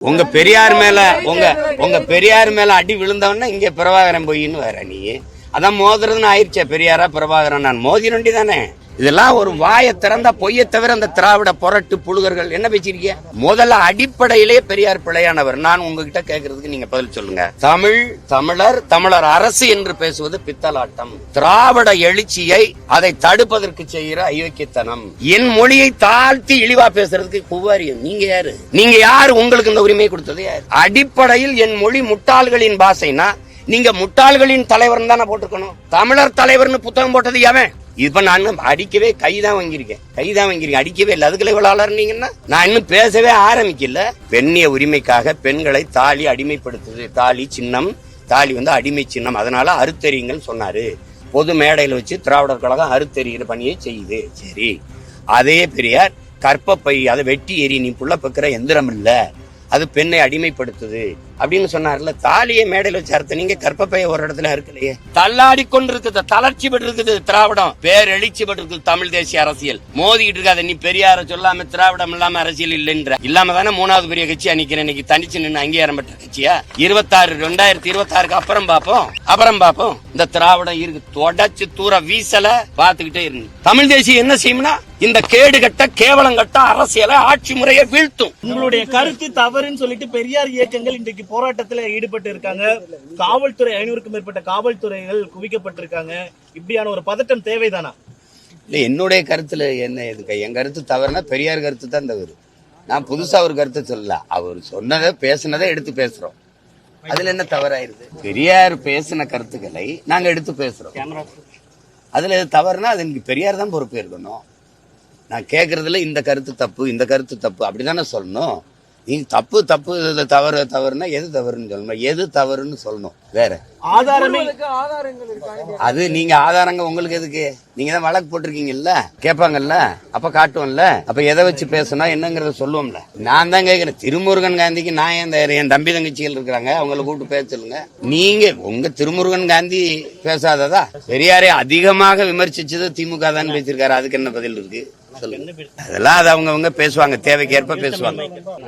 உங்க பெரியார் மேல உங்க உங்க பெரியார் மேல அடி விழுந்தவன இங்க பிரபாகரன் போயின்னு வேற நீ அதான் மோதுறதுன்னு ஆயிடுச்சே பெரியாரா பிரபாகரன் நான் மோதி நொண்டி தானே இதெல்லாம் ஒரு வாயை திறந்த பொய்யை தவிர அந்த திராவிட புரட்டு புழுகர்கள் என்ன பேசிருக்கீங்க முதல்ல அடிப்படையிலே பெரியார் பிழையானவர். நான் உங்ககிட்ட கேட்கறதுக்கு நீங்க பதில் சொல்லுங்க. தமிழ் தமிழர் தமிழர் அரசு என்று பேசுவது பித்தலாட்டம். திராவிட எழுச்சியை அதை தடுப்பதற்கு செய்கிற ஐக்கியத்தனம் என் மொழியை தாழ்த்தி இழிவா பேசுறதுக்கு குவாரியம். நீங்க யாரு? நீங்க யாரு? உங்களுக்கு இந்த உரிமையை கொடுத்தது யாரு? அடிப்படையில் என் மொழி முட்டாள்களின் பாஷைனா நீங்க முட்டாள்களின் தலைவர் தானே போட்டிருக்கணும். தமிழர் தலைவர்னு புத்தகம் போட்டது எவன்? இப்ப நான் இன்னும் அடிக்கவே கைதான் வாங்கியிருக்கேன். கைதான் வாங்கியிருக்கேன். அடிக்கவே இல்லை. அதுக்குள்ள இவ்வளவு வளர்னீங்கன்னா நான் இன்னும் பேசவே ஆரம்பிக்கல. பெண்ணிய உரிமைக்காக பெண்களை தாலி அடிமைப்படுத்துது. தாலி சின்னம். தாலி வந்து அடிமை சின்னம். அதனால அறுத்தறியுங்கள் சொன்னாரு. பொது மேடையில் வச்சு திராவிடர் கழகம் அறுத்தறிகிற பணியை செய்யுது. சரி. அதே பெரியார் கற்பப்பை அதை வெட்டி எறி நீ புள்ள பெக்கிற எந்திரம் இல்ல. அது பெண்ணை அடிமைப்படுத்துது. அப்படின்னு சொன்னார்ல தாலியை மேடையில் வச்சு அறுத்த நீங்க கற்பப்பைய ஒரு இடத்துல இருக்கலையே தள்ளாடி கொண்டிருக்குது தளர்ச்சி பெற்று இருக்குது திராவிடம். பேர் எழுச்சி தமிழ் தேசிய அரசியல். மோதிக்கிட்டு இருக்காத நீ பெரியார சொல்லாம திராவிடம் இல்லாம அரசியல் இல்லைன்ற. இல்லாம தானே மூணாவது பெரிய கட்சியா நிக்கிறேன் இன்னைக்கு தனிச்சு நின்று அங்கீகாரம் பெற்ற கட்சியா? இருபத்தாறு ரெண்டாயிரத்தி இருபத்தாறுக்கு அப்புறம் பார்ப்போம். அப்புறம் பார்ப்போம். இந்த திராவிடம் இருக்கு. தொடச்சு தூர வீசல பாத்துக்கிட்டே இருந்து. தமிழ் தேசியம் என்ன செய்யும்னா இந்த கேடு கட்ட கேவலம் கட்ட அரசியலை ஆட்சி முறையை வீழ்த்தும். உங்களுடைய கருத்து தவறுன்னு சொல்லிட்டு பெரியார் இயக்கங்கள் இன்றைக்கு போராட்டத்துல ஈடுபட்டு இருக்காங்க. காவல்துறை ஐநூறுக்கும் மேற்பட்ட காவல்துறைகள் குவிக்கப்பட்டிருக்காங்க. இப்படியான ஒரு பதட்டம் தேவைதானா? இல்ல என்னுடைய கருத்துல என்ன எதுக்கு? என் கருத்து தவறுனா பெரியார் கருத்து தான் தவறு நான் புதுசா ஒரு கருத்தை சொல்லல. அவர் சொன்னதை பேசுனதை எடுத்து பேசுறோம். அதுல என்ன தவறாயிருது? பெரியார் பேசின கருத்துக்களை நாங்க எடுத்து பேசுறோம். அதுல எது தவறுனா அது எனக்கு பெரியார் தான் பொறுப்பு இருக்கணும் நான் கேட்கறதுல இந்த கருத்து தப்பு இந்த கருத்து தப்பு அப்படிதானே சொல்லணும். நீங்க தப்பு தப்பு இது தவறு தவறுனா எது தவறுன்னு சொல்லணும்? எது தவறுன்னு சொல்லணும்? வேற. ஆதாரமே அது நீங்க ஆதாரங்க உங்களுக்கு எதுக்கு? நீங்க தான் வழக்கு போட்டிருக்கீங்கல்ல? கேட்பாங்கல்ல? அப்ப காட்டுவோம்ல? அப்ப எதை வச்சு பேசணும் என்னங்கறத சொல்லுவோம்ல. நான் தான் கேக்குறேன் திருமுருகன் காந்திக்கு நான் ஏன் தயார் என் தம்பி தங்கச்சிகள் இருக்கிறாங்க? அவங்கள கூப்பிட்டு பேச சொல்லுங்க நீங்க உங்க திருமுருகன் காந்தி பேசாததா? பெரியாரை அதிகமாக விமர்சிச்சது திமுக தான் பேசியிருக்காரு. அதுக்கு என்ன பதில் இருக்கு? அதெல்லாம் அது அவங்கவங்க பேசுவாங்க தேவைக்கேற்ப பேசுவாங்க.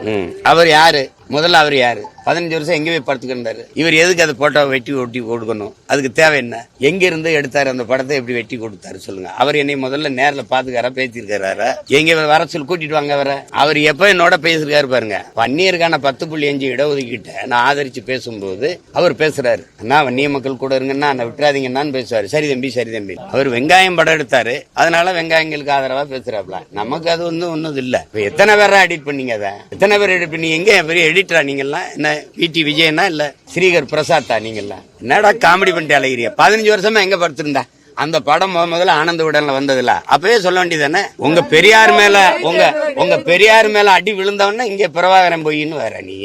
ம். அவர் யாரு? முதல்ல அவர் யாரு? பதினஞ்சு வருஷம் எங்க போய் படுத்துக்கிட்டாரு இவர் எதுக்கு அதை போட்டோ வெட்டி ஒட்டி கொடுக்கணும்? அதுக்கு தேவை என்ன? எங்க இருந்து எடுத்தாரு? அந்த படத்தை எப்படி வெட்டி கொடுத்தாரு சொல்லுங்க. அவர் என்னை முதல்ல நேரில் பாத்துக்காரா பேசியிருக்காரு எங்க வர சொல்லி கூட்டிட்டு வாங்க வர அவர் எப்ப என்னோட பேசியிருக்காரு பாருங்க. வன்னியருக்கான பத்து புள்ளி அஞ்சு இடஒதுக்கீட்டை நான் ஆதரிச்சு பேசும்போது அவர் பேசுறாரு. அண்ணா வன்னிய மக்கள் கூட இருங்கன்னா நான் விட்டுறாதீங்கன்னு பேசுவாரு. சரி தம்பி சரி தம்பி. அவர் வெங்காயம் படம் எடுத்தாரு. அதனால வெங்காயங்களுக்கு ஆதரவா பேசுறாப்ல. நமக்கு அது வந்து ஒன்றும் இல்ல எத்தனை பேரா எடிட் பண்ணீங்க அதை? எத்தனை பேர் எடிட் பண்ணி எங்க பெரிய எடிட்டரா நீங்கெல்லாம் என்ன பிடி விஜயனா இல்ல? ஸ்ரீகர் பிரசாத்தா நீங்கெல்லாம் என்னடா காமெடி பண்ணிட்டு அலைகிறிய பதினஞ்சு வருஷமா எங்க படுத்திருந்தா? அந்த படம் முத முதல்ல ஆனந்த விடல வந்ததுல. அப்பவே சொல்ல வேண்டியதானே உங்க பெரியார் மேல உங்க உங்க பெரியார் மேல அடி விழுந்தவன இங்க பிரபாகரன் போயின்னு வேற நீ.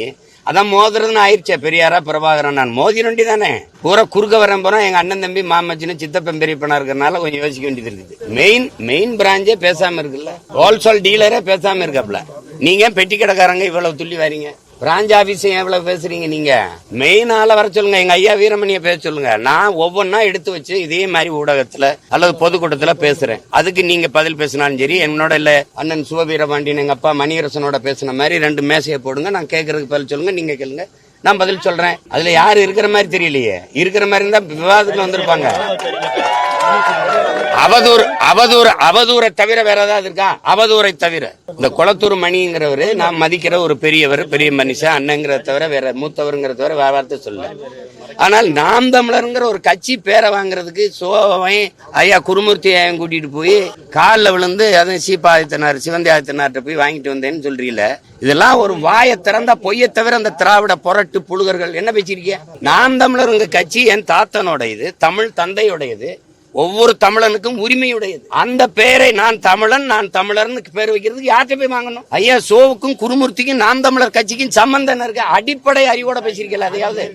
அதான் மோதுறதுன்னு ஆயிடுச்சே பெரியாரா பிரபாகரன் நான். மோதி நொண்டி தானே பூரா குறுக்க வரேன் போறோம் எங்க அண்ணன் தம்பி மாமச்சின்னு சித்தப்பன் பெரியப்பனா இருக்கிறனால கொஞ்சம் யோசிக்க வேண்டியது இருக்குது. மெயின் மெயின் பிராஞ்சே பேசாம இருக்குல்ல? ஹோல்சேல் டீலரே பேசாம இருக்காப்ல. நீங்க பெட்டி கடைக்காரங்க இவ்வளவு துள்ளி வரீங்க? பிரான்ச் ஆபீஸ் எவ்வளவு பேசுறீங்க நீங்க? மெயின் ஆள வர சொல்லுங்க. எங்க ஐயா வீரமணிய பேச சொல்லுங்க. நான் ஒவ்வொன்னா எடுத்து வச்சு இதே மாதிரி ஊடகத்துல அல்லது பொதுக்கூட்டத்துல பேசுறேன். அதுக்கு நீங்க பதில் பேசினாலும் சரி என்னோட இல்ல அண்ணன் சிவவீரபாண்டியன் எங்க அப்பா மணியரசனோட பேசின மாதிரி ரெண்டு மேசையை போடுங்க. நான் கேட்கறதுக்கு பதில் சொல்லுங்க நீங்க கேளுங்க. நான் பதில் சொல்றேன். அதுல யாரு இருக்கிற மாதிரி தெரியலையே. இருக்கிற மாதிரி இருந்தா விவாதத்துல வந்திருப்பாங்க. அவதூறு அவதூறு அவதூரை தவிர வேற ஏதாவது இருக்கா? அவதூரை தவிர. இந்த குளத்தூர் மணிங்கிறவரு நான் மதிக்கிற ஒரு பெரியவர் பெரிய மனுஷன் அண்ணங்கிறத தவிர வேற மூத்தவருங்கிற தவிர வேற வார்த்தை சொல்ல ஆனால் நாம் தமிழருங்கிற ஒரு கட்சி பேரை வாங்குறதுக்கு சோவை ஐயா குருமூர்த்தி ஐயன் கூட்டிட்டு போய் காலில் விழுந்து அதுவும் சீப்பா ஆதித்தனார் சிவந்தி ஆதித்தனார்ட்ட போய் வாங்கிட்டு வந்தேன்னு சொல்றீல இதெல்லாம் ஒரு வாயை திறந்தா பொய்யை தவிர அந்த திராவிட புரட்டு புழுகர்கள். என்ன பேசிருக்கீங்க நாம் தமிழர் உங்க கட்சி என் தாத்தனோட இது தமிழ் தந்தையுடையது. ஒவ்வொரு தமிழனுக்கும் உரிமையுடையது. அந்த பெயரை நான் தமிழன் நான் தமிழர்னு பேர் வைக்கிறதுக்கு யார்கிட்ட போய் வாங்கணும்? ஐயா சோவுக்கும் குருமூர்த்திக்கும் நாம் தமிழர் கட்சிக்கும் சம்பந்தம் இருக்கு? அடிப்படை அறிவோட பேசியிருக்கல அதையாவது?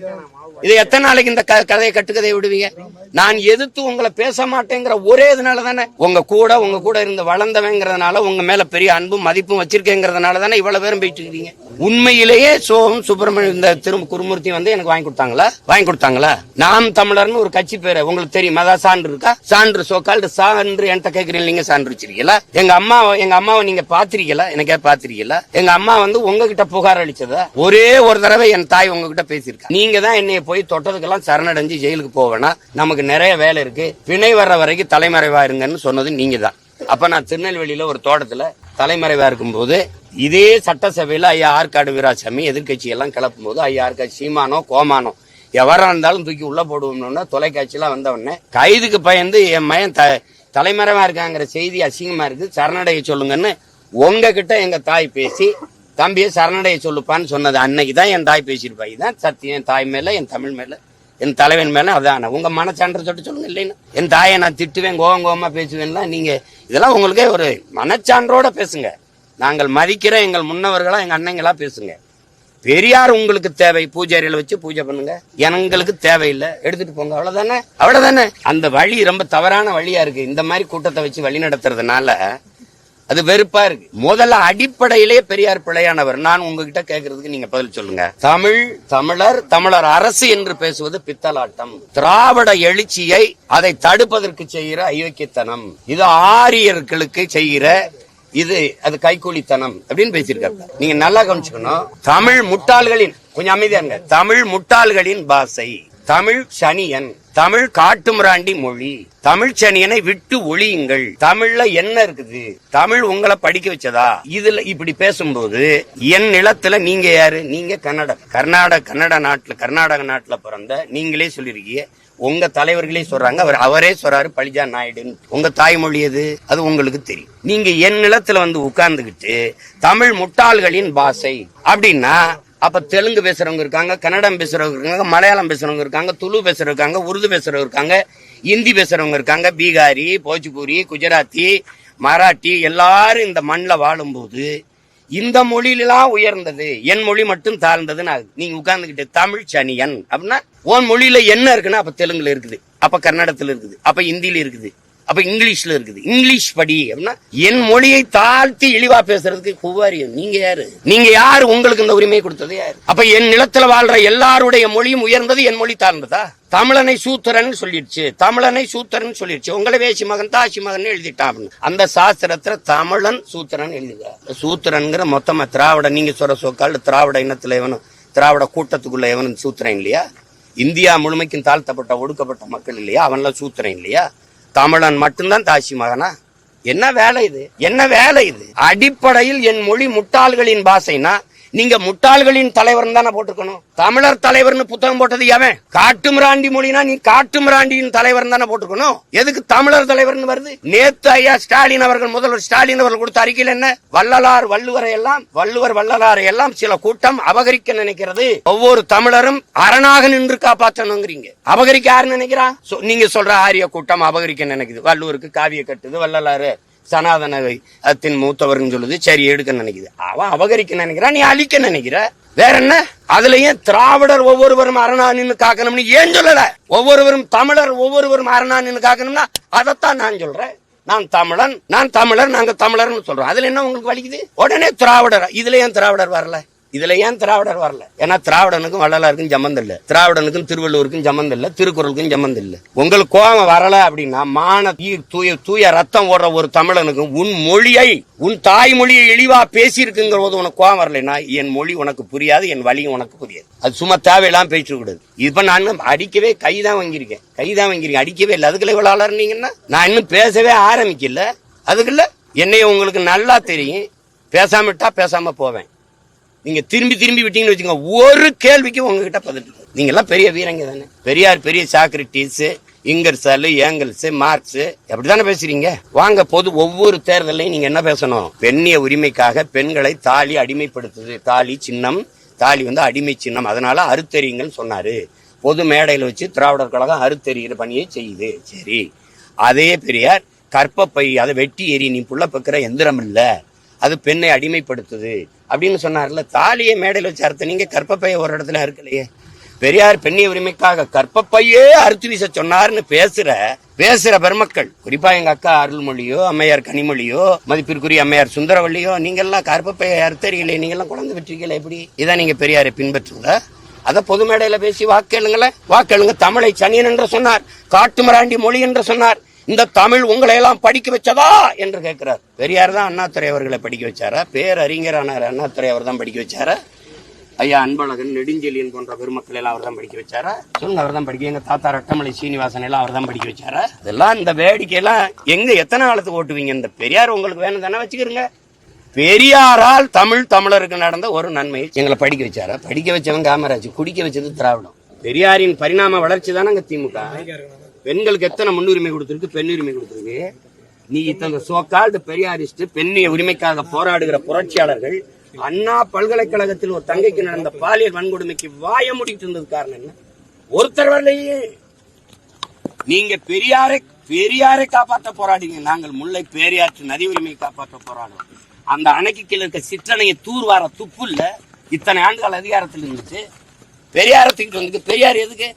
இது எத்தனை நாளைக்கு இந்த க- கதையை கட்டுக்கதையை விடுவீங்க? நான் எதிர்த்து உங்களை பேச மாட்டேங்கிற ஒரே இதனால தானே. உங்க கூட உங்க கூட இருந்து வளர்ந்தவங்கிறதுனால உங்க மேல பெரிய அன்பும் மதிப்பும் வச்சிருக்கேங்கிறதுனால தானே இவ்வளவு பேரும் போயிட்டு இருக்கீங்க. உண்மையிலேயே சோகம் சுப்பிரமணியம் இந்த திரு குருமூர்த்தி வந்து எனக்கு வாங்கி கொடுத்தாங்களா? வாங்கி கொடுத்தாங்களா? நாம் தமிழர்னு ஒரு கட்சி பேரு. உங்களுக்கு தெரியும். அதான் சான்று இருக்கா? சான்று சோக்கால்டு சான்று. என்கிட்ட கேக்குறீங்க நீங்க சான்று வச்சிருக்கீங்களா? எங்க அம்மா எங்க அம்மாவை நீங்க பாத்திருக்கீங்களா? எனக்கே பாத்திருக்கீங்களா? எங்க அம்மா வந்து உங்ககிட்ட புகார் அளிச்சதா? ஒரே ஒரு தடவை என் தாய் உங்ககிட்ட பேசியிருக்கா. நீங்க தான் என்னைய போய் தொட்டதுக்கெல்லாம் சரணடைஞ்சு ஜெயிலுக்கு போவேன்னா நமக்கு நிறைய வேலை இருக்கு. பிணை வர்ற வரைக்கும் தலைமறைவா இருங்கன்னு சொன்னது நீங்க தான் அப்ப நான் திருநெல்வேலியில ஒரு தோட்டத்துல தலைமறைவா இருக்கும்போது இதே சட்டசபையில ஐயா ஆற்காடு வீராசாமி எதிர்க்கட்சி எல்லாம் கிளப்பும் போது ஐயா ஆற்காடு சீமானோ கோமானோ எவரா இருந்தாலும் தூக்கி உள்ள போடுவோம்னு தொலைக்காட்சியெல்லாம் வந்தவொடனே கைதுக்கு பயந்து என் மயன் த தலைமறைவா இருக்காங்கிற செய்தி அசிங்கமா இருக்கு. சரணடைய சொல்லுங்கன்னு உங்ககிட்ட எங்க தாய் பேசி தம்பியை சரணடைய சொல்லுப்பான்னு சொன்னது அன்னைக்கு தான் என் தாய் பேசியிருப்பா. இதுதான் சத்தியம். என் தாய் மேல என் தமிழ் மேல என் தலைவன் மேல அதான். உங்க மனச்சான்ற சொல்லிட்டு சொல்லுங்க இல்லைன்னு. என் தாயை நான் திட்டுவேன் கோவம் கோவமா பேசுவேன்லாம் நீங்க இதெல்லாம் உங்களுக்கே ஒரு மனச்சான்றோட பேசுங்க. நாங்கள் மதிக்கிற எங்கள் முன்னவர்களா எங்க அண்ணங்களா பேசுங்க. பெரியார் உங்களுக்கு தேவை. பூஜாரியில வச்சு பூஜை பண்ணுங்க. எங்களுக்கு தேவையில்லை. எடுத்துட்டு போங்க. அவ்வளவுதானே? அவ்வளவுதானே? அந்த வழி ரொம்ப தவறான வழியா இருக்கு. இந்த மாதிரி கூட்டத்தை வச்சு வழி நடத்துறதுனால அது வெறுப்பா இருக்கு. முதல்ல அடிப்படையிலே பெரியார் பிழையானவர் நான் உங்ககிட்ட கேட்கறதுக்கு நீங்க பதில் சொல்லுங்க. தமிழ் தமிழர் தமிழர் அரசு என்று பேசுவது பித்தலாட்டம். திராவிட எழுச்சியை அதை தடுப்பதற்கு செய்கிற அயோக்கியத்தனம். இது ஆரியர்களுக்கு செய்கிற இது அது கைக்கூலித்தனம் அப்படின்னு பேசியிருக்காரு நீங்க நல்லா கவனிச்சுக்கணும். தமிழ் முட்டாள்களின் கொஞ்சம் அமைதியாங்க தமிழ் முட்டாள்களின் பாஷை தமிழ் சனியன். தமிழ் காட்டுமிராண்டி மொழி. தமிழ் சனியனை விட்டு ஒழியுங்கள். தமிழ்ல என்ன இருக்குது? தமிழ் உங்களை படிக்க வச்சதா? இதுல இப்படி பேசும்போது என் நிலத்துல நீங்க யாரு? நீங்க கன்னட கர்நாடக கன்னட நாட்டுல கர்நாடக நாட்டுல பிறந்த நீங்களே சொல்லிருக்கீங்க. உங்க தலைவர்களே சொல்றாங்க. அவர் அவரே சொல்றாரு பழிஜா நாயுடுன்னு. உங்க தாய்மொழி எது? அது உங்களுக்கு தெரியும். நீங்க என் நிலத்துல வந்து உட்கார்ந்துகிட்டு தமிழ் முட்டாள்களின் பாஷை அப்படின்னா அப்ப தெலுங்கு பேசுறவங்க இருக்காங்க கன்னடம் பேசுறவங்க இருக்காங்க மலையாளம் பேசுறவங்க இருக்காங்க துளு பேசுறவங்க இருக்காங்க உருது பேசுறவங்க இருக்காங்க இந்தி பேசுறவங்க இருக்காங்க பீகாரி போஜ்பூரி குஜராத்தி மராட்டி எல்லாரும் இந்த மண்ணில் வாழும்போது இந்த மொழியிலாம் உயர்ந்தது. என் மொழி மட்டும் தாழ்ந்ததுன்னு நீங்க உட்கார்ந்துக்கிட்டு தமிழ் சனியன் அப்படின்னா உன் மொழியில என்ன இருக்குன்னா அப்ப தெலுங்குல இருக்குது அப்ப கன்னடத்துல இருக்குது அப்ப இந்தியில இருக்குது. அப்ப இங்கிலீஷ்ல இருக்குது. இங்கிலீஷ் படி அப்படின்னா என் மொழியை தாழ்த்தி இழிவா பேசுறதுக்கு குவாரியம் நீங்க யாரு? நீங்க யாரு? உங்களுக்கு இந்த உரிமை கொடுத்தது யாரு? அப்ப என் நிலத்துல வாழ்ற எல்லாருடைய மொழியும் உயர்ந்தது என் மொழி தாழ்ந்ததா? தமிழனை சூத்திரன் சொல்லிடுச்சு. தமிழனை சூத்திரன் சொல்லிடுச்சு. உங்களை வேசி மகன் தாசி மகன் எழுதிட்டான் அப்படின்னு. அந்த சாஸ்திரத்துல தமிழன் சூத்திரன் எழுதுகிறார் சூத்திரன்கிற மொத்தமா திராவிட நீங்க சொல்ற சொக்கால் திராவிட இனத்துல எவனும் திராவிட கூட்டத்துக்குள்ள எவனும் சூத்திரன் இல்லையா? இந்தியா முழுமைக்கும் தாழ்த்தப்பட்ட ஒடுக்கப்பட்ட மக்கள் இல்லையா? அவன்லாம் சூத்திரன் இல்லையா? தமிழன் மட்டும்தான் தாசி மகனா? என்ன வேலை இது? என்ன வேலை இது? அடிப்படையில் என் மொழி முட்டாள்களின் பாஷைனா நீங்க முட்டாள்களின் தலைவர் தானே போட்டுக்கணும் தமிழர் தலைவர்னு புத்தகம் போட்டது எவன்? காட்டுமிராண்டி மொழினா நீ காட்டுமிராண்டியின் தலைவர் தானே போட்டுக்கணும் எதுக்கு தமிழர் தலைவர்னு வருது? நேத்து ஐயா ஸ்டாலின் அவர்கள் முதல்வர் ஸ்டாலின் அவர்கள் கொடுத்த அறிக்கையில் என்ன? வள்ளலார் வள்ளுவரை எல்லாம் வள்ளுவர் வள்ளலாரை எல்லாம் சில கூட்டம் அபகரிக்க நினைக்கிறது. ஒவ்வொரு தமிழரும் அரணாக நின்று காப்பாற்றணுங்கிறீங்க. அபகரிக்க யாரு நினைக்கிறா? சொ- நீங்க சொல்ற ஆரிய கூட்டம் அபகரிக்க நினைக்குது. வள்ளுவருக்கு காவிய கட்டுது வள்ளலாறு சனாதன அத்தின் மூத்தவர்னு சொல்லுது. சரி எடுக்க நினைக்குது. அவன் அபகரிக்க நினைக்கிறான் நீ அழிக்க நினைக்கிற. வேற என்ன அதுலயும் திராவிடர் ஒவ்வொருவரும் அரணானின்னு காக்கணும்னு ஏன் சொல்லல? ஒவ்வொருவரும் தமிழர் ஒவ்வொருவரும் அரணானின்னு காக்கணும்னா அதைத்தான் நான் சொல்றேன். நான் தமிழன் நான் தமிழர் நாங்க தமிழர்னு சொல்றோம். அதுல என்ன உங்களுக்கு வலிக்குது? உடனே திராவிடர் இதுல ஏன் திராவிடர் வரல? இதுல ஏன் திராவிடர் வரல? ஏன்னா திராவிடனுக்கும் வள்ளலாருக்கும் சம்மந்தம் இல்ல. திராவிடனுக்கும் திருவள்ளுவருக்கும் சம்மந்தம் இல்ல திருக்குறளுக்கும் சம்மந்தம் இல்ல. உங்களுக்கு கோபம் வரல அப்படின்னா மான தூய தூய ரத்தம் ஓடுற ஒரு தமிழனுக்கும் உன் மொழியை உன் தாய்மொழியை இழிவா பேசியிருக்குங்கிற போது உனக்கு கோபம் வரலைன்னா என் மொழி உனக்கு புரியாது என் வழியும் உனக்கு புரியாது. அது சும்மா தேவையெல்லாம் பேசிட்டு கூடாது இப்ப நான் இன்னும் அடிக்கவே கைதான் வாங்கியிருக்கேன். கைதான் வாங்கியிருக்கேன். அடிக்கவே இல்லை. அதுக்குள்ள இவ்வளவு வளர்னீங்கன்னா நான் இன்னும் பேசவே ஆரம்பிக்கல. அதுக்குள்ள என்னைய உங்களுக்கு நல்லா தெரியும். பேசாமட்டா பேசாம போவேன். நீங்க திரும்பி திரும்பி விட்டீங்கன்னு வச்சுக்கோங்க ஒரு கேள்விக்கு உங்ககிட்ட பதில் நீங்க எல்லாம் பெரிய வீரங்க தானே. பெரியார் பெரிய சாக்ரட்டிஸ் இங்கர்சாலு ஏங்கல்ஸ் மார்க்ஸ் அப்படித்தானே பேசுறீங்க? வாங்க பொது ஒவ்வொரு தேர்தலையும் நீங்க என்ன பேசணும்? பெண்ணிய உரிமைக்காக பெண்களை தாலி அடிமைப்படுத்துது. தாலி சின்னம் தாலி வந்து அடிமை சின்னம். அதனால அறுத்தறிங்கன்னு சொன்னாரு. பொது மேடையில் வச்சு திராவிடர் கழகம் அறுத்தறிகிற பணியை செய்யுது. சரி. அதே பெரியார் கற்பப்பை அதை வெட்டி எறி நீ புள்ள பக்கிற எந்திரம் இல்லை. அது பெண்ணை அடிமைப்படுத்துது. அப்படின்னு சொன்னார்ல தாலியை மேடையில் வச்சு அறுத்த நீங்க கற்பப்பையை ஒரு இடத்துல இருக்கலையே பெரியார் பெண்ணிய உரிமைக்காக கற்பப்பையே அறுத்து வீச சொன்னார்னு பேசுற பேசுற பெருமக்கள் குறிப்பா எங்க அக்கா அருள்மொழியோ அம்மையார் கனிமொழியோ மதிப்பிற்குரிய அம்மையார் சுந்தரவள்ளியோ நீங்க எல்லாம் கற்பப்பையை அறுத்தறிகளே நீங்க எல்லாம் குழந்தை பெற்றீங்களே எப்படி? இதான் நீங்க பெரியாரை பின்பற்றுவதா அதை பொது மேடையில பேசி வாக்கெழுங்களேன். வாக்கெழுங்க தமிழை சனியன் என்று சொன்னார் காட்டுமராண்டி மொழி என்று சொன்னார். இந்த தமிழ் உங்களை எல்லாம் படிக்க வச்சதா என்று கேட்கிறார். பெரியார் தான் அண்ணாத்துறை அவர்களை படிக்க வச்சாரா? பேரறிஞரானார் அண்ணாத்துறை அவர் தான் படிக்க வச்சாரா? ஐயா அன்பழகன் நெடுஞ்செழியன் போன்ற பெருமக்கள் எல்லாம் அவர் தான் படிக்க வச்சாரா? சொல்லுங்க அவர் தான் படிக்க எங்க தாத்தா ரட்டமலை சீனிவாசன் எல்லாம் அவர் தான் படிக்க வச்சாரா? இதெல்லாம் இந்த வேடிக்கையெல்லாம் எங்க எத்தனை காலத்துக்கு ஓட்டுவீங்க? இந்த பெரியார் உங்களுக்கு வேணும் தானே வச்சுக்கிறீங்க. பெரியாரால் தமிழ் தமிழருக்கு நடந்த ஒரு நன்மை எங்களை படிக்க வச்சாரா? படிக்க வச்சவன் காமராஜ் குடிக்க வச்சது திராவிடம். பெரியாரின் பரிணாம வளர்ச்சி தானே திமுக. பெண்களுக்கு எத்தனை முன்னுரிமை கொடுத்திருக்கு? பெண் உரிமை நீ இத்தனை சோக்கால்டு பெரியாரிஸ்ட் பெண்ணிய உரிமைக்காக போராடுகிற புரட்சியாளர்கள் அண்ணா பல்கலைக்கழகத்தில் ஒரு தங்கைக்கு நடந்த பாலியல் வன்கொடுமைக்கு வாய மூடிட்டு இருந்தது காரணம் என்ன? ஒருத்தர் வரலையே. நீங்க பெரியாரை பெரியாரை காப்பாற்ற போராடுங்க. நாங்கள் முல்லை பெரியாற்று நதி உரிமையை காப்பாற்ற போராடுவோம் அந்த அணைக்கு கீழே இருக்க சிற்றணையை தூர்வார துப்பு இல்ல. இத்தனை ஆண்டுகள் அதிகாரத்தில் இருந்துச்சு. பெரியாரத்துக்கு வந்து பெரியார் எதுக்கு?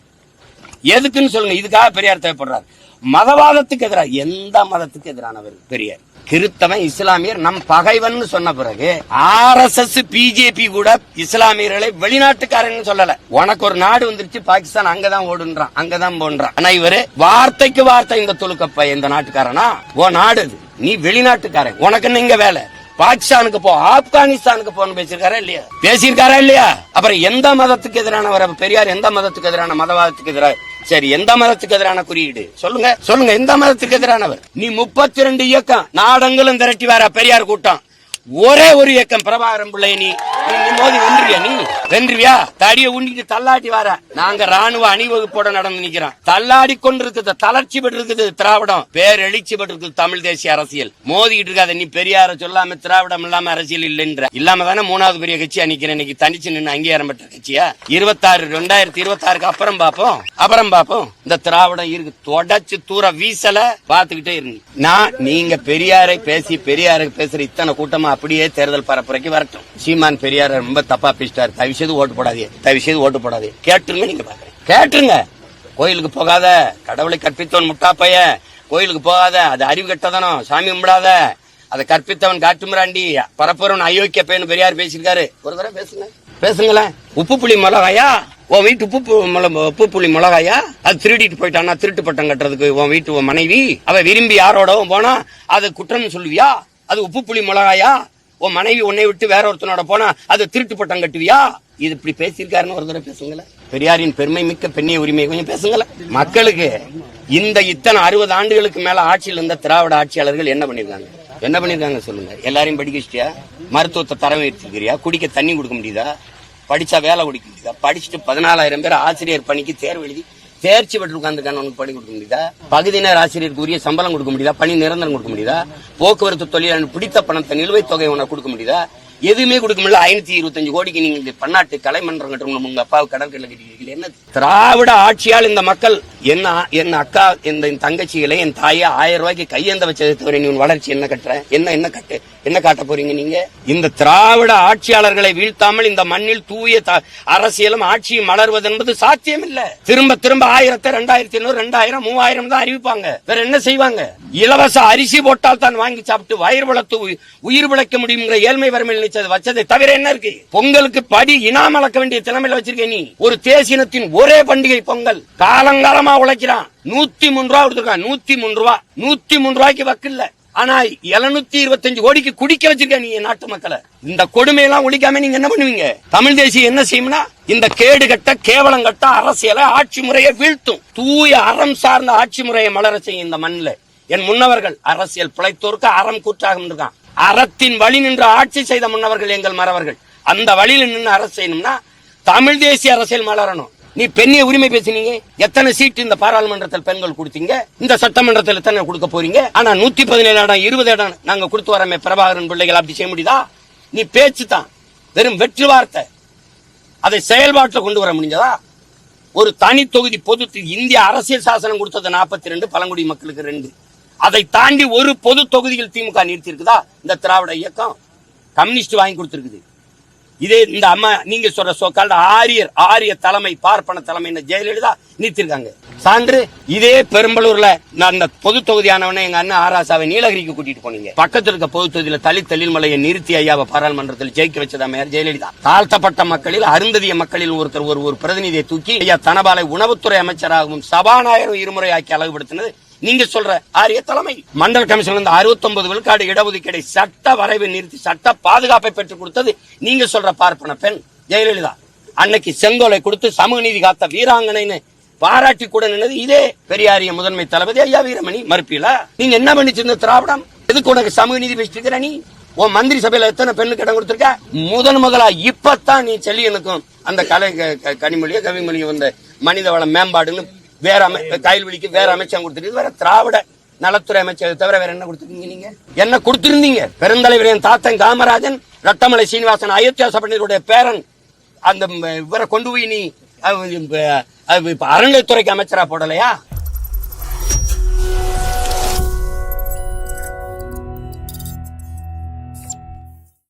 எதுக்குன்னு சொல்லுங்க. இதுக்காக பெரியார் தேவைப்படுறாரு. மதவாதத்துக்கு எதிராக எந்த மதத்துக்கு எதிரானவர்? பெரியார். கிறித்தவன் இஸ்லாமியர் நம் பகைவன் சொன்ன பிறகு ஆர் எஸ் எஸ் பிஜேபி கூட இஸ்லாமியர்களை வெளிநாட்டுக்காரன் சொல்லல. உனக்கு ஒரு நாடு வந்துருச்சு பாகிஸ்தான் அங்கதான் ஓடுன்றான் அங்கதான் போன்றான். ஆனா இவரு வார்த்தைக்கு வார்த்தை இந்த துளுக்கப்ப இந்த நாட்டுக்காரனா? ஓ நாடு நீ வெளிநாட்டுக்காரன். உனக்கு நீங்க இங்க வேலை? பாகிஸ்தானுக்கு போ ஆப்கானிஸ்தானுக்கு போன்னு பேசியிருக்காரா இல்லையா? பேசியிருக்காரா இல்லையா? அப்புறம் எந்த மதத்துக்கு எதிரானவர்? பெரியார் எந்த மதத்துக்கு எதிரான மதவாதத்துக்கு எதிராக சரி எந்த மதத்துக்கு எதிரான குறியீடு? சொல்லுங்க. சொல்லுங்க எந்த மதத்துக்கு எதிரானவர்? நீ முப்பத்தி ரெண்டு இயக்கம் நாடங்களும் திரட்டி வர பெரியார் கூட்டம். ஒரே ஒரு இயக்கம் பிரபாகரம் பிள்ளை நீ மோதி வென்றுவியா நீ? வென்றுவியா? தடிய உண்டிட்டு தள்ளாட்டி வர. நாங்க ராணுவ அணிவகுப்போட நடந்து நிக்கிறோம். தள்ளாடி கொண்டிருக்கிறது தளர்ச்சி பெற்று இருக்குது திராவிடம். பேர் எழுச்சி பெற்று தமிழ் தேசிய அரசியல். மோதிக்கிட்டு இருக்காத நீ பெரியார சொல்லாம திராவிடம் இல்லாம அரசியல் இல்லைன்ற. இல்லாம தானே மூணாவது பெரிய கட்சியா நிக்கிறேன். இன்னைக்கு தனிச்சு நின்று அங்கீகாரம் பெற்ற கட்சியா? இருபத்தாறு ரெண்டாயிரத்தி இருபத்தாறுக்கு அப்புறம் பாப்போம் அப்புறம் பாப்போம் இந்த திராவிடம் இருக்கு. தொடச்சு தூர வீசல பாத்துக்கிட்டே இருங்க. நான் நீங்க பெரியாரை பேசி பெரியாருக்கு பேசுற இத்தனை கூட்டமா அப்படியே தேர்தல் பரப்புரைக்கு வரட்டும். சீமான் பெரியார் ரொம்ப தப்பா பேசிட்டாரு. தயவு செய்து ஓட்டு போடாதே தயவு செய்து ஓட்டு போடாதே கேட்டுருங்க நீங்க பாக்குறேன் கேட்டுருங்க. கோயிலுக்கு போகாத. கடவுளை கற்பித்தவன் முட்டாப்பைய. கோயிலுக்கு போகாத. அது அறிவு கட்டதானோ சாமி கும்பிடாத. அதை கற்பித்தவன் காட்டுமிராண்டி. பரப்புறவன் அயோக்கிய பையன் பெரியார் பேசியிருக்காரு. ஒரு தடவை பேசுங்க. பேசுங்களேன். உப்பு புளி மிளகாயா? உன் வீட்டு உப்பு பு- உப்பு புளி மிளகாயா? அது திருடிட்டு போயிட்டானா திருட்டு பட்டம் கட்டுறதுக்கு உன் வீட்டு உன் மனைவி. அவ விரும்பி யாரோடவும் போனா அது குற்றம்னு சொல்லுவியா? அது உப்பு புளி மிளகாயா? உன் மனைவி உன்னை விட்டு வேற ஒருத்தனோட போனா அது திருட்டு பட்டம் கட்டுவியா? இது இப்படி பேசியிருக்காருன்னு ஒரு தடவை பேசுங்களேன். பெரியாரின் பெருமை மிக்க பெண்ணிய உரிமை கொஞ்சம் பேசுங்கள மக்களுக்கு இந்த இத்தனை அறுபது ஆண்டுகளுக்கு மேல ஆட்சியில் இருந்த திராவிட ஆட்சியாளர்கள் என்ன பண்ணிருக்காங்க என்ன பண்ணிருக்காங்க சொல்லுங்க. எல்லாரையும் படிக்க வச்சிட்டியா? மருத்துவத்தை தரம் வைத்திருக்கிறியா குடிக்க தண்ணி கொடுக்க முடியுதா? படிச்சா வேலை கொடுக்க முடியுதா? படிச்சுட்டு பதினாலாயிரம் பேர் ஆசிரியர் பணிக்கு தேர்வு எழுதி தேர்ச்சி பெற்று உட்காந்துருக்கான உனக்கு பணி கொடுக்க முடியுதா? பகுதி நேர ஆசிரியருக்கு உரிய சம்பளம் கொடுக்க முடியுதா? பணி நிரந்தரம் கொடுக்க முடியுதா? போக்குவரத்து தொழிலாளர் பிடித்த பணத்தை நிலுவைத் தொகை உனக்கு கொடுக்க முடியுதா? எதுவுமே கொடுக்க முடியல. ஐநூத்தி இருபத்தஞ்சு கோடிக்கு நீங்க இந்த பன்னாட்டு கலைமன்றம் கட்டணும். உங்க அப்பாவுக்கு கடற்கரை கட்டிக்கிறீங்க என்ன திராவிட ஆட்சியால் இந்த மக்கள் என்ன என் அக்கா இந்த என் தங்கச்சிகளை என் தாயை ஆயிரம் ரூபாய்க்கு கையேந்த வச்சது தவிர நீ உன் வளர்ச்சி என்ன கட்டுற? என்ன என்ன கட்டு? என்ன காட்ட போறீங்க நீங்க? இந்த திராவிட ஆட்சியாளர்களை வீழ்த்தாமல் இந்த மண்ணில் தூய த- அரசியலும் ஆட்சியும் மலர்வது என்பது சாத்தியம் இல்ல திரும்ப திரும்ப ஆயிரத்தை ரெண்டாயிரத்தி ஐநூறு ரெண்டாயிரம் மூவாயிரம் தான் அறிவிப்பாங்க. வேற என்ன செய்வாங்க? இலவச அரிசி போட்டால் தான் வாங்கி சாப்பிட்டு வயிறு வளர்த்து உயிர் விளைக்க முடியுங்கிற ஏழ்மை வறுமையில் நினைச்சது வச்சதை தவிர என்ன இருக்கு? பொங்கலுக்கு படி இனாம் அளக்க வேண்டிய திறமையில வச்சிருக்க நீ. ஒரு தேசினத்தின் ஒரே பண்டிகை பொங்கல். காலங்காலமா உழைக்கிறான். நூத்தி மூன்று ரூபா கொடுத்துருக்கான். நூத்தி மூன்று ரூபா. நூத்தி மூன்று ரூபாய்க்கு வக்கில்ல. ஆனா எழுநூத்தி இருபத்தஞ்சு கோடிக்கு குடிக்க வச்சிருக்க நீ நாட்டு மக்களை. இந்த கொடுமையெல்லாம் ஒழிக்காம நீங்க என்ன பண்ணுவீங்க? தமிழ் தேசியம் என்ன செய்யும்னா இந்த கேடு கட்ட கேவலம் கட்ட அரசியலை ஆட்சி முறையை வீழ்த்தும். தூய அறம் சார்ந்த ஆட்சி முறையை மலர செய்யும் இந்த மண்ணில். என் முன்னவர்கள் அரசியல் பிழைத்தோருக்கு அறம் கூற்றாக இருக்கான் அறத்தின் வழி நின்று ஆட்சி செய்த முன்னவர்கள் எங்கள் மறவர்கள். அந்த வழியில் நின்று அரசு செய்யணும்னா தமிழ் தேசிய அரசியல் மலரணும். நீ பெண்ணிய உரிமை பேசினீங்க? எத்தனை சீட் இந்த பாராளுமன்றத்தில் பெண்கள் கொடுத்தீங்க? இந்த சட்டமன்றத்தில் எத்தனை கொடுக்க போறீங்க? ஆனா நூத்தி பதினேழு இடம் இருபது இடம் நாங்க கொடுத்து வரமே பிரபாகரன் பிள்ளைகள் அப்படி செய்ய முடியுதா? நீ பேச்சு தான் வெறும் வெற்று வார்த்தை. அதை செயல்பாட்டில் கொண்டு வர முடிஞ்சதா? ஒரு தனி தொகுதி பொது இந்திய அரசியல் சாசனம் கொடுத்தது நாற்பத்தி ரெண்டு பழங்குடி மக்களுக்கு ரெண்டு. அதை தாண்டி ஒரு பொது தொகுதியில் திமுக நிறுத்தி இருக்குதா இந்த திராவிட இயக்கம் கம்யூனிஸ்ட் வாங்கி கொடுத்துருக்குது. இதே இந்த அம்மா நீங்க சொல்ற சோக்கால் ஆரியர் ஆரிய தலைமை பார்ப்பன தலைமை ஜெயலலிதா நீத்திருக்காங்க சான்று இதே பெரும்பலூர்ல நான் அந்த பொது தொகுதியானவன எங்க அண்ணன் ஆராசாவை நீலகிரிக்கு கூட்டிட்டு போனீங்க. பக்கத்துல இருக்க பொது தொகுதியில தலித் தலில் மலையை நிறுத்தி ஐயாவை பாராளுமன்றத்தில் ஜெயிக்க வச்சதா மேயர் ஜெயலலிதா? தாழ்த்தப்பட்ட மக்களில் அருந்ததிய மக்களில் ஒருத்தர் ஒரு ஒரு பிரதிநிதியை தூக்கி ஐயா தனபாலை உணவுத்துறை அமைச்சராகவும் சபாநாயகரும் இருமுறை ஆக்கி அழகுபடுத்தினது நீங்க சொல்ற ஆரிய தலைமை. மண்டல் கமிஷன் இருந்து அறுபத்தி ஒன்பது விழுக்காடு இடஒதுக்கீடை சட்ட வரைவை நிறுத்தி சட்ட பாதுகாப்பை பெற்றுக் கொடுத்தது நீங்க சொல்ற பார்ப்பன பெண் ஜெயலலிதா. அன்னைக்கு செங்கோலை கொடுத்து சமூக நீதி காத்த வீராங்கனைன்னு பாராட்டி கூட நின்னது இதே பெரியாரிய முதன்மை தளபதி ஐயா வீரமணி மறுப்பீல நீங்க என்ன பண்ணிச்சிருந்த திராவிடம்? எதுக்கு உனக்கு சமூக நீதி பேசிட்டு நீ? உன் மந்திரி சபையில எத்தனை பெண்ணுக்கு இடம் கொடுத்துருக்க? முதன் முதலா இப்பத்தான் நீ செல்லியனுக்கும் அந்த கலை க- கனிமொழியோ கவிமொழியோ வந்த மனித வள மேம்பாடுன்னு வேற அமை கைல்வெளிக்கு வேற அமைச்சகம் கொடுத்துருக்கு வேற திராவிட நலத்துறை அமைச்சர் தவிர வேற என்ன கொடுத்துருக்கீங்க நீங்க? என்ன கொடுத்திருந்தீங்க? பெருந்தலைவர் என் தாத்தன் காமராஜன் ரத்தமலை சீனிவாசன் அயோத்தியாச பண்டிதருடைய பேரன் அந்த இவரை கொண்டு போய் நீ அவ- இப்ப அறநிலைத்துறைக்கு அமைச்சரா போடலையா?